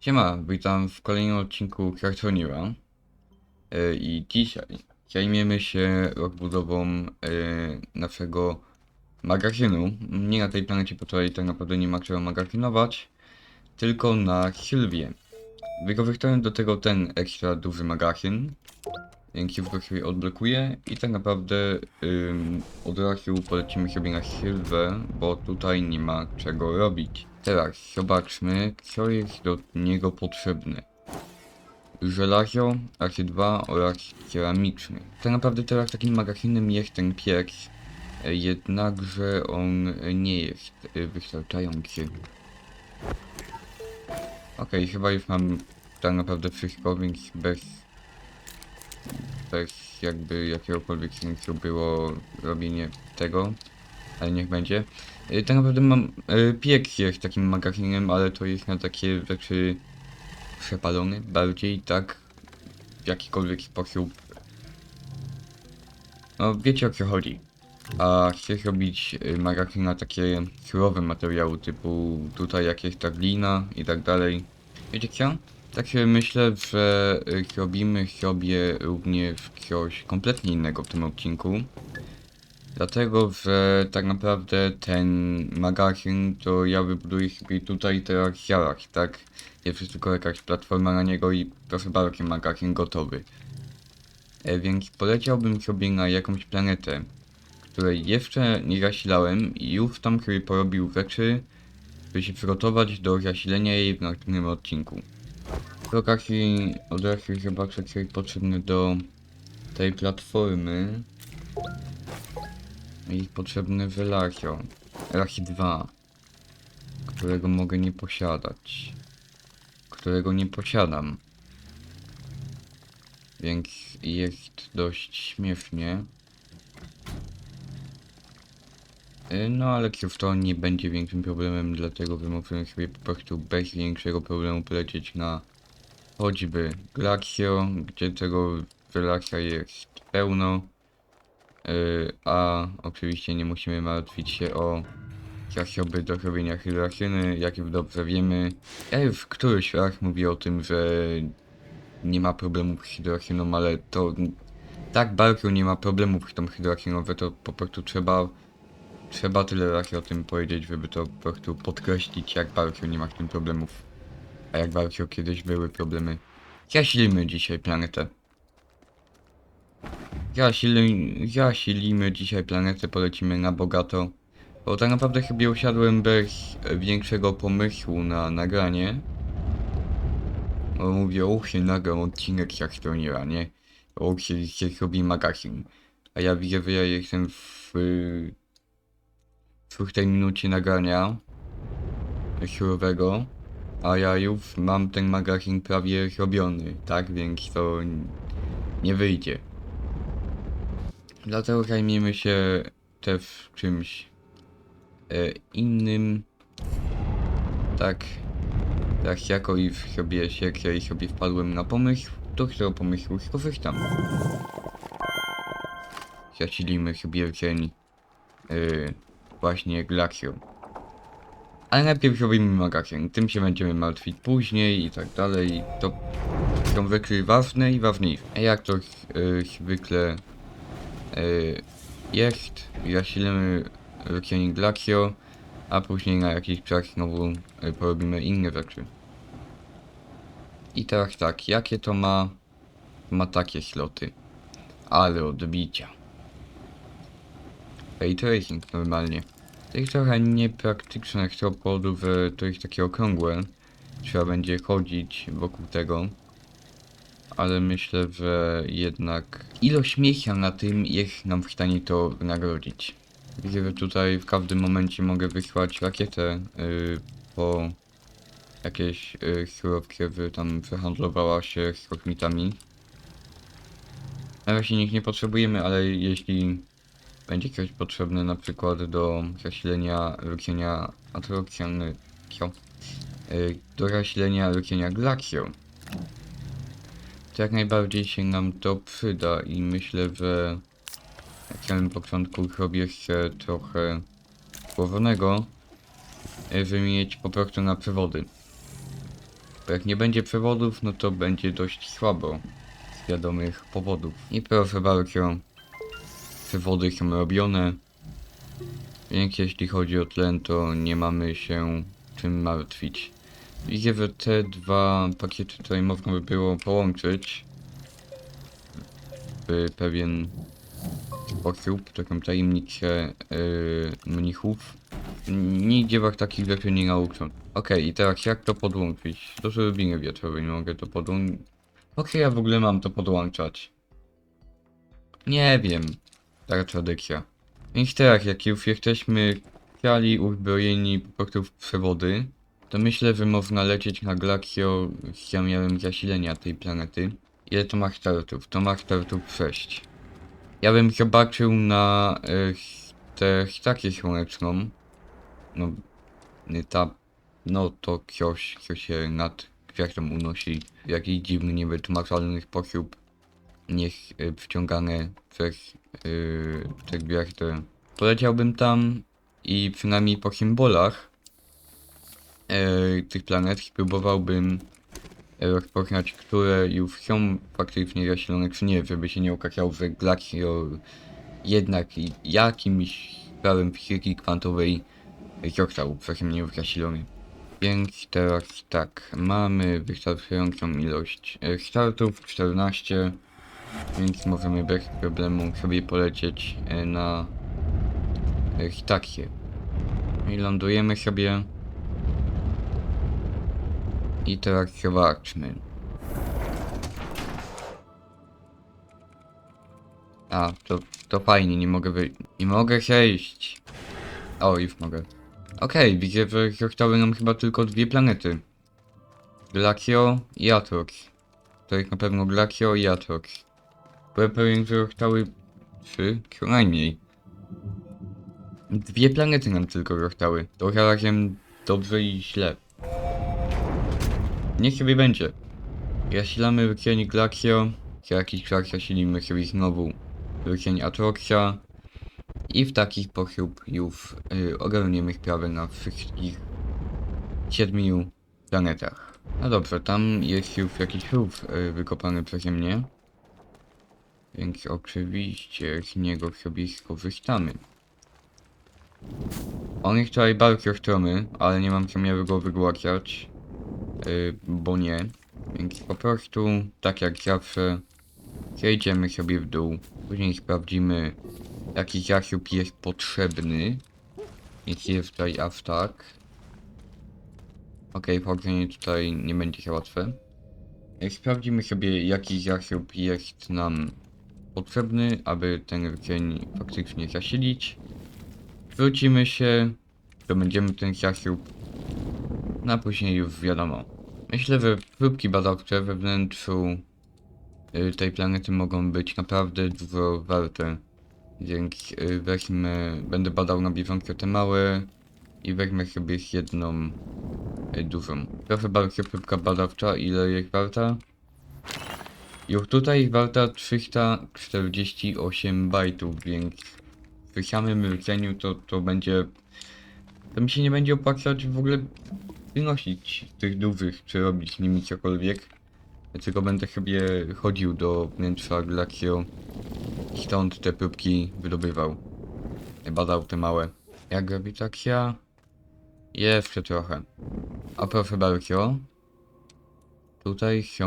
Siema, witam w kolejnym odcinku Kartoniera E, i dzisiaj zajmiemy się rozbudową e, naszego magazynu. Nie na tej planecie, bo tutaj tak naprawdę nie ma czego magazynować, tylko na Sylwie. Wykorzystałem do tego ten ekstra duży magazyn, dzięki go sobie odblokuję i tak naprawdę ym, od razu polecimy sobie na Sylwę, bo tutaj nie ma czego robić. Teraz zobaczmy, co jest do niego potrzebne. Żelazo, razy 2 oraz ceramiczny. Tak naprawdę teraz takim magazynem jest ten piec, jednakże on nie jest wystarczający. Okej, chyba już mam tak naprawdę wszystko, więc bez, bez jakby jakiegokolwiek sensu było robienie tego, ale niech będzie. E, Tak naprawdę mam, e, piec jest takim magazynem, ale to jest na takie rzeczy przepalony bardziej, tak, w jakikolwiek sposób. No, wiecie o co chodzi. A chcę zrobić y, magazyn na takie surowe materiały, typu tutaj jakieś ta glina i tak dalej. Wiecie co? Tak myślę, że y, zrobimy sobie również coś kompletnie innego w tym odcinku. Dlatego, że tak naprawdę ten magazyn to ja wybuduję sobie tutaj teraz zaraz, tak? Jest tylko jakaś platforma na niego i proszę bardzo, magazyn gotowy. E, więc poleciałbym sobie na jakąś planetę, której jeszcze nie zasilałem i już tam sobie porobił rzeczy, by się przygotować do zasilenia jej w następnym odcinku. Przy okazji od razu zobaczę co jest potrzebne do tej platformy. Jest potrzebne żelazo. Rachi 2. Którego mogę nie posiadać. Którego nie posiadam. Więc jest dość śmiesznie. Y, No ale to nie będzie większym problemem, dlatego wymuszyłem sobie po prostu bez większego problemu polecieć na choćby Glaxio, gdzie tego żelaza jest pełno. Y, a oczywiście nie musimy martwić się o zasoby do robienia hydrosyny, jak dobrze wiemy. Ja już któryś raz mówię o tym, że nie ma problemów z hydrosyną, ale to tak bardzo nie ma problemów z tą hydrosyną, że to po prostu trzeba trzeba tyle razy o tym powiedzieć, żeby to po prostu podkreślić, jak bardzo nie ma z tym problemów. A jak bardzo kiedyś były problemy. Zasilimy dzisiaj planetę. Zasili, zasilimy dzisiaj planetę, polecimy na bogato. Bo tak naprawdę chyba usiadłem bez większego pomysłu na nagranie. Bo mówię, o się nagram odcinek jak stroniera, nie? O się, się zrobi magazyn. A ja widzę, że ja jestem w y, czwartej minucie nagrania surowego. A ja już mam ten magazyn prawie zrobiony, tak? Więc to nie wyjdzie. Dlatego zajmiemy się też czymś e, innym. Tak. Tak jako i sobie się, i sobie wpadłem na pomysł, to z tego pomysłu skorzystam. Zasilimy sobie dzień e, właśnie Glacią. Ale najpierw robimy magazyn, tym się będziemy martwić później i tak dalej. To są rzeczy ważne i ważniejsze. A jak to e, zwykle y, jest, zasilimy Rockianing Glacio, a później na jakiś czas znowu y, porobimy inne rzeczy. I teraz tak, jakie to ma? Ma takie sloty, ale odbicia. Ray tracing normalnie. To jest trochę niepraktyczne z tego powodu, że to jest takie okrągłe. Trzeba będzie chodzić wokół tego ale myślę, że jednak ilość miejsca na tym jest nam w stanie to wynagrodzić. Widzę, że tutaj w każdym momencie mogę wysłać rakietę yy, po jakieś yy, surowce, żeby tam przehandlowała się z kosmitami. Na razie nikt nie potrzebujemy, ale jeśli będzie coś potrzebne na przykład do zasilenia rukienia atrokcjany, co? Yy, do zasilenia rukienia Glacio, jak najbardziej się nam to przyda i myślę, że na samym początku robię się trochę złożonego, e, wymienić po prostu na przewody. Bo jak nie będzie przewodów, no to będzie dość słabo. Z wiadomych powodów. I proszę bardzo, przewody są robione. Więc jeśli chodzi o tlen, to nie mamy się czym martwić. Widzę, że te dwa pakiety tutaj można by było połączyć w pewien sposób, taką tajemnicę yy, mnichów. Nigdzie was takich rzeczy nie nauczą. Okej, i teraz jak to podłączyć? Do turbiny wiatrowej mogę to podłączyć. Okej, ja w ogóle mam to podłączać. Nie wiem. Taka tradycja. Więc teraz, jak już jesteśmy chciali uzbrojeni po prostu w przewody, to myślę, że można lecieć na Glaxio z zamiarem zasilenia tej planety. Ile to ma startów? To ma startów 6. Ja bym zobaczył na e, tę stację słoneczną. No, nie ta, no to coś, co się nad gwiazdą unosi w jakiś dziwny, niewytłumaczalny sposób. Niech e, wciągane przez e, tę gwiazdę. Poleciałbym tam i przynajmniej po symbolach tych planet spróbowałbym e, rozpoznać, które już są faktycznie zasilone, czy nie, żeby się nie okazało, że Glaxio jednak jakimś prawem fizyki kwantowej został przeze już zasilony. Więc teraz tak, mamy wystarczającą ilość e, startów, 14, więc możemy bez problemu sobie polecieć e, na e, stację. I lądujemy sobie. I teraz zobaczmy. A, to, to fajnie, nie mogę wy... Nie mogę przejść. O, już mogę. Okej, widzę, że zostały nam chyba tylko dwie planety. Glacio i Atrox. To jest na pewno Glacio i Atrox. Byłem pewien, że zostały trzy, co najmniej. Dwie planety nam tylko zostały. To razem dobrze i źle. Niech sobie będzie. Zasilamy rkień Glacio. Jakiś czas zasilimy sobie znowu rkień Atroxia. I w taki sposób już y, ogarniemy sprawę na wszystkich siedmiu planetach. No dobrze, tam jest już jakiś rów y, wykopany przeze mnie. Więc oczywiście z niego sobie skorzystamy. On jest tutaj bardzo stromy, ale nie mam zamiaru go wygładziać. Y, bo nie. Więc po prostu, tak jak zawsze, zejdziemy sobie w dół. Później sprawdzimy, jaki zasób jest potrzebny. Więc jest tutaj aż tak. Okej, wchodzenie tutaj nie będzie się łatwe. Sprawdzimy sobie, jaki zasób jest nam potrzebny, aby ten rdzeń faktycznie zasilić. Wrócimy się, to będziemy ten zasób, no a później już wiadomo. Myślę, że próbki badawcze we wnętrzu y, tej planety mogą być naprawdę dużo warte. Więc y, weźmy, będę badał na bieżąco te małe i weźmę sobie jedną y, dużą. Proszę bardzo, próbka badawcza, ile jest warta? Już tutaj jest warta 348 bajtów, więc przy samym rdzeniu to, to będzie... To mi się nie będzie opłacać w ogóle wynosić tych dużych, czy robić z nimi cokolwiek. Tylko będę sobie chodził do wnętrza Glaxio i stąd te próbki wydobywał. Badał te małe. Jak robi tak ja? Jeszcze trochę. A proszę bardzo. Tutaj są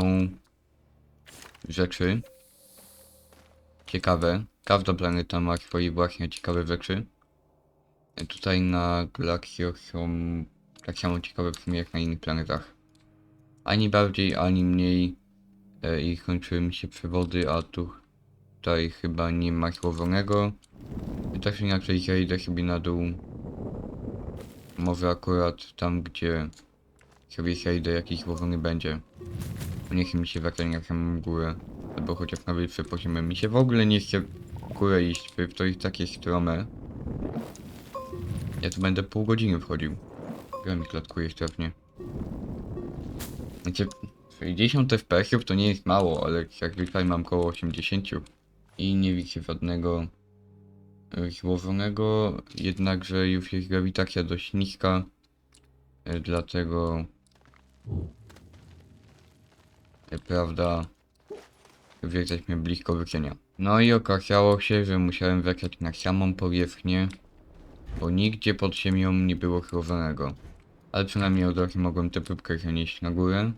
rzeczy ciekawe. Każda planeta ma swoje własne ciekawe rzeczy. Tutaj na Glaxio są tak samo ciekawe w sumie jak na innych planetach. Ani bardziej, ani mniej. E, I kończyły mi się przewody, a tu tutaj chyba nie ma złożonego. I tak czy inaczej zejdę sobie na dół. Może akurat tam, gdzie sobie zejdę, jakiś złożony będzie. Niech mi się wraca na samą górę. Albo chociaż na wyższe poziomy. Mi się w ogóle nie chce w górę iść, bo to jest takie strome. Ja tu będę pół godziny wchodził. Gra mi klatkuje strasznie. Znaczy, 60 FPS-ów to nie jest mało, ale jak zwykle mam koło 80. I nie widzę żadnego e, złożonego, jednakże już jest grawitacja dość niska. e, Dlatego e, prawda, jesteśmy blisko wycienia. No i okazało się, że musiałem wjechać na samą powierzchnię, bo nigdzie pod ziemią nie było chrowanego. Ale przynajmniej od razu mogłem tę próbkę przenieść na górę.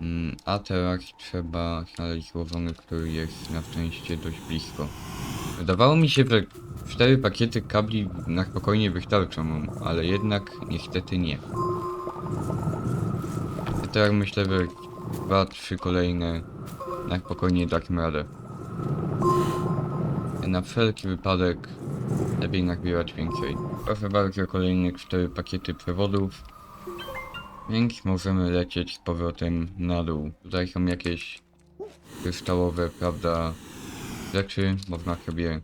Mm, A teraz trzeba znaleźć łowony, który jest na szczęście dość blisko. Wydawało mi się, że cztery pakiety kabli na spokojnie wystarczą, ale jednak niestety nie. A teraz myślę, że dwa, trzy kolejne na spokojnie dam radę. Na wszelki wypadek lepiej nagrywać więcej. Proszę bardzo, kolejne cztery pakiety przewodów. Więc możemy lecieć z powrotem na dół. Tutaj są jakieś kryształowe, prawda, rzeczy. Można sobie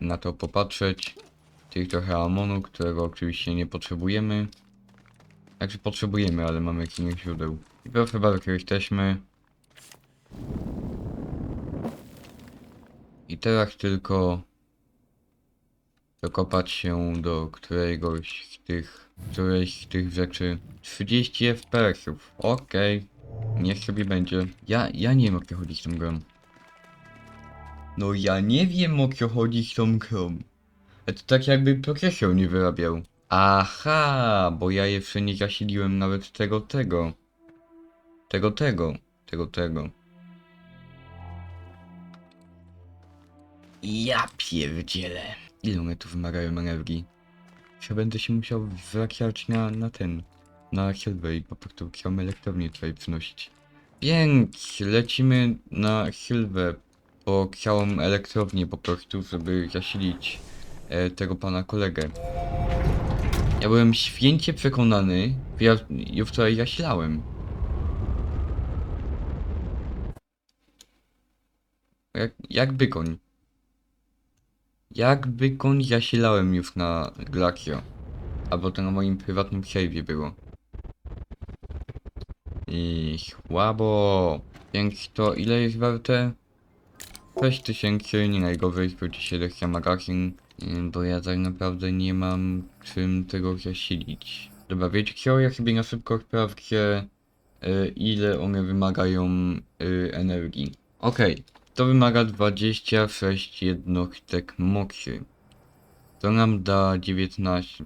na to popatrzeć. Tych trochę amonu, którego oczywiście nie potrzebujemy. Znaczy potrzebujemy, ale mamy innych źródeł. I proszę bardzo, jesteśmy. I teraz tylko dokopać się do któregoś z tych, którejś z tych rzeczy. 30 FPS-ów. Okej. Niech sobie będzie. Ja, ja nie wiem o co chodzi z tą grą. No ja nie wiem o co chodzi z tą grą. A To tak jakby procesor nie wyrabiał. Aha, bo ja jeszcze nie zasiliłem nawet tego, tego. Tego, tego. Tego, tego. Ja pierdzielę. Ile one tu wymagają energii? Ja będę się musiał wraciać na, na ten. Na Hilbę i po prostu chciałem elektrownię tutaj przynosić. Więc lecimy na Hilbę, bo chciałem elektrownię po prostu, żeby zasilić e, tego pana kolegę. Ja byłem święcie przekonany, ja ją wczoraj zasilałem. Jak, jak bykoń. Jak bykoń zasilałem już na Glacio. Albo to na moim prywatnym save'ie było. I słabo. Więc to ile jest warte? 6000, nie najgorzej, zwróci się lekcja magazyn. Yy, Bo ja tak naprawdę nie mam czym tego zasilić. Dobra, wiecie co? Ja sobie na szybko sprawdzę yy, ile one wymagają yy, energii. Okej, to wymaga 26 jednostek mocy. To nam da 19,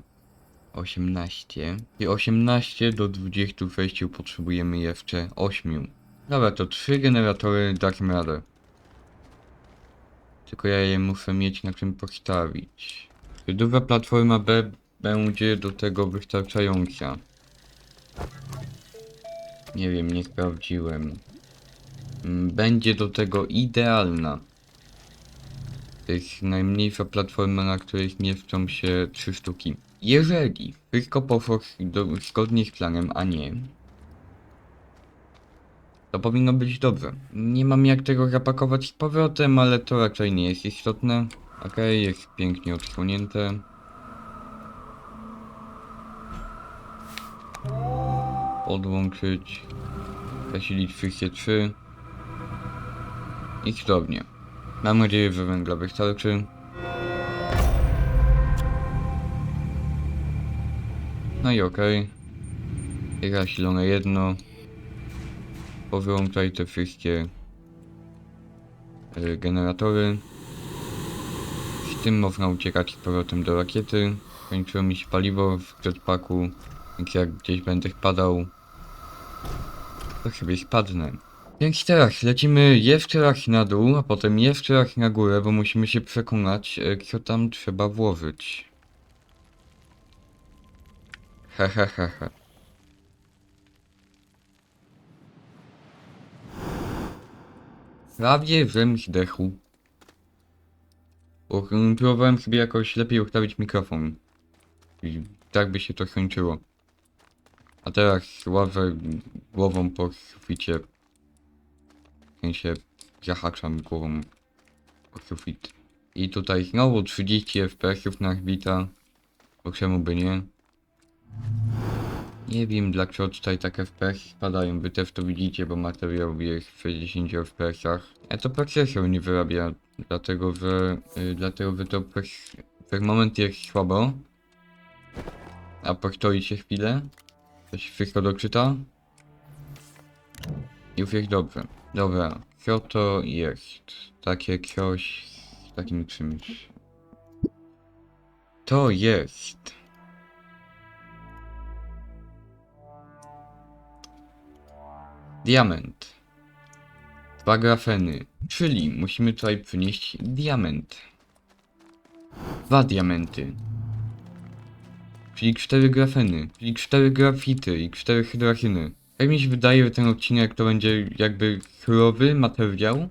18. I 18 do 26 potrzebujemy jeszcze 8. Dobra, to 3 generatory dam radę. Tylko ja je muszę mieć na czym postawić. Duża platforma B będzie do tego wystarczająca. Nie wiem, nie sprawdziłem. Mm, Będzie do tego idealna. To jest najmniejsza platforma, na której mieszczą się trzy sztuki. Jeżeli wszystko poszło do, zgodnie z planem, a nie, to powinno być dobrze. Nie mam jak tego zapakować z powrotem, ale to raczej nie jest istotne. Okej, jest pięknie odsłonięte. Podłączyć. Zasilić wszystkie trzy. I cudownie. Mam nadzieję, że węgla wystarczy. No i okej. Okay. Zasilone jedno. Powyłączaj te wszystkie y, generatory. Z tym można uciekać z powrotem do rakiety. Kończyło mi się paliwo w jetpacku, więc jak gdzieś będę spadał, to chyba spadnę. Więc teraz lecimy jeszcze raz na dół, a potem jeszcze raz na górę, bo musimy się przekonać, e, co tam trzeba włożyć. He he he he. Prawie żem zdechł. Bo, Próbowałem sobie jakoś lepiej ustawić mikrofon. I tak by się to skończyło. A teraz ławę głową po suficie. W sensie zahaczam głową o sufit. I tutaj znowu 30 FPS na chwita. Bo czemu by nie? Nie wiem dlaczego tutaj tak FPS spadają, wy też to widzicie, bo materiał jest w 60 FPS. A to procesor nie wyrabia, dlatego że, y, dlatego że to przez, przez moment jest słabo. A postoi się chwilę. Coś wszystko doczyta. Już jest dobrze. Dobra, co to jest? Takie coś z takim czymś. To jest. Diament. Dwa grafeny. Czyli musimy tutaj przynieść diament. Dwa diamenty. Czyli cztery grafeny. Czyli cztery grafity i cztery hydrachiny. Jak mi się wydaje, że ten odcinek to będzie jakby surowy materiał.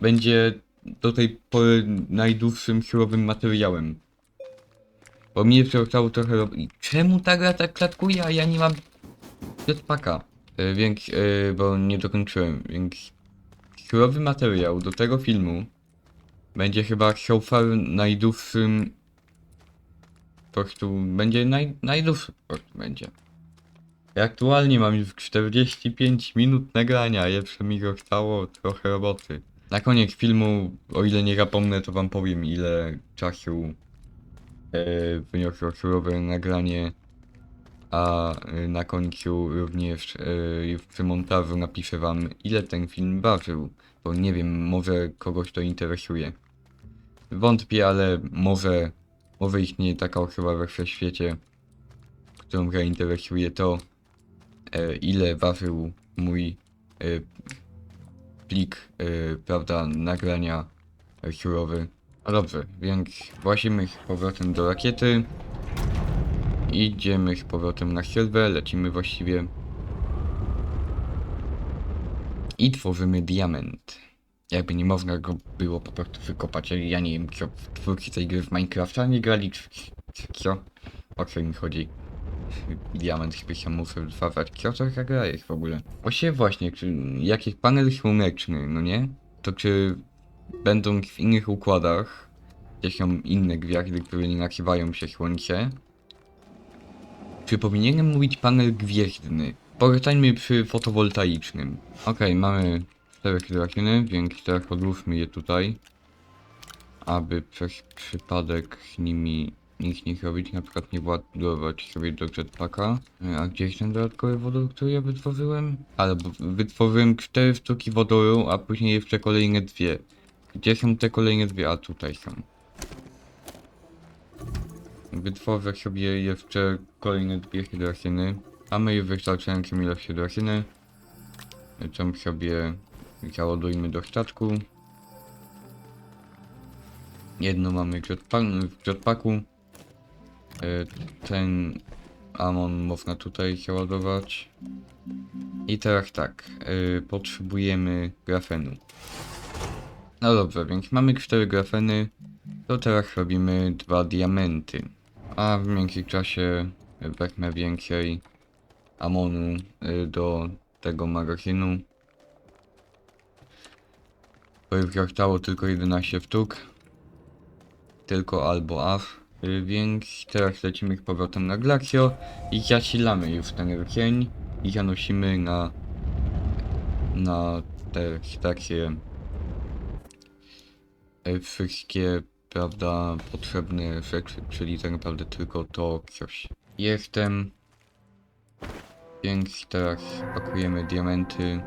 Będzie do tej pory najdłuższym surowym materiałem. Bo mnie przestało trochę robić. Czemu ta gra tak klatkuje, a ja nie mam jetpacka? E, Więc, e, bo nie dokończyłem, więc surowy materiał do tego filmu będzie chyba so far najdłuższym po prostu będzie naj, najdłuższy po prostu będzie. Aktualnie mam już 45 minut nagrania, jeszcze mi zostało trochę roboty. Na koniec filmu, o ile nie zapomnę, to wam powiem ile czasu e, wyniosło surowe nagranie, a e, na końcu również e, przy montażu napiszę wam ile ten film ważył, bo nie wiem, może kogoś to interesuje. Wątpię, ale może, może istnieje taka osoba we wszechświecie, którą zainteresuje to, ile ważył mój e, plik, e, prawda, nagrania e, surowy. No dobrze, więc włazimy z powrotem do rakiety. Idziemy z powrotem na serwer, lecimy właściwie. I tworzymy diament. Jakby nie można go było po prostu wykopać. Ja- nie wiem, co twórcy tej gry w Minecrafta nie grali, co? O co mi chodzi? Diament chyba się muszę wytwarzać. Co to gra jest w ogóle? Właściwie właśnie, czy jakiś panel słoneczny, no nie? To czy będą w innych układach, gdzie są inne gwiazdy, które nie nakrywają się słońce, czy powinienem mówić panel gwiezdny? Pozostańmy przy fotowoltaicznym. Okej, mamy cztery hydrakieny, więc teraz odłóżmy je tutaj. Aby przez przypadek z nimi nic nie robić, na przykład nie ładować sobie do jetpacka. E, A gdzie jest ten dodatkowy wodór, który ja wytworzyłem? Ale bo wytworzyłem cztery sztuki wodoru, a później jeszcze kolejne dwie. Gdzie są te kolejne dwie? A tutaj są. Wytworzę sobie jeszcze kolejne dwie hydrasyny. Mamy już wystarczającą ilość hydrasyny. Tą sobie załadujmy do statku. Jedno mamy w jetpacku. E, Ten Amon można tutaj załadować. I teraz tak, e, potrzebujemy grafenu. No dobrze, więc mamy cztery grafeny. To teraz robimy dwa diamenty. A w międzyczasie wezmę więcej amonu y, do tego magazynu. To już zostało tylko 11 sztuk. Tylko albo aż. Y, Więc teraz lecimy z powrotem na Glacio i zasilamy już ten rkień i zanosimy na na te stacje e, wszystkie, prawda, potrzebne rzeczy, czyli tak naprawdę tylko to coś. Jestem. Więc teraz pakujemy diamenty.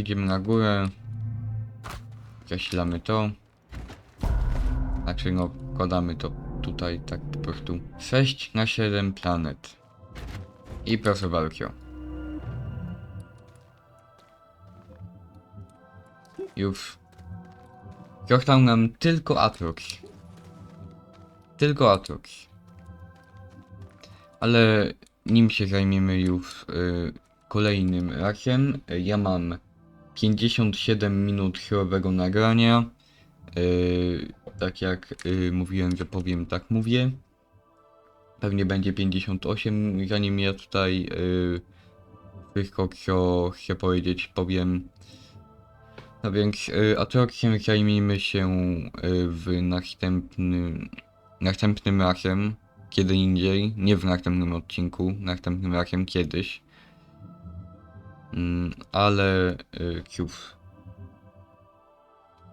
Idziemy na górę. Zasilamy to. Znaczy no, wkładamy to tutaj tak po prostu 6 na 7 planet. I proszę bardzo. Już. Został nam tylko Atrox. Tylko Atrox. Ale nim się zajmiemy już y, kolejnym rakiem. Y, Ja mam 57 minut chwilowego nagrania. Yy, tak jak yy, mówiłem, że powiem, tak mówię. Pewnie będzie 58, zanim ja tutaj yy, wszystko, co chcę powiedzieć, powiem. No więc yy, Atroxiem zajmijmy się w następnym, następnym razem, kiedy indziej, nie w następnym odcinku, następnym razem kiedyś. Mm, ale yy, cóż.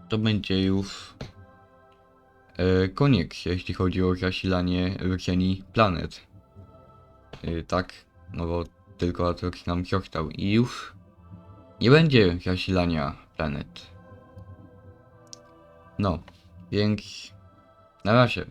to będzie już e, koniec, jeśli chodzi o zasilanie rdzeni planet. E, tak, no bo tylko Atrox nam został i już nie będzie zasilania planet. No, więc na razie.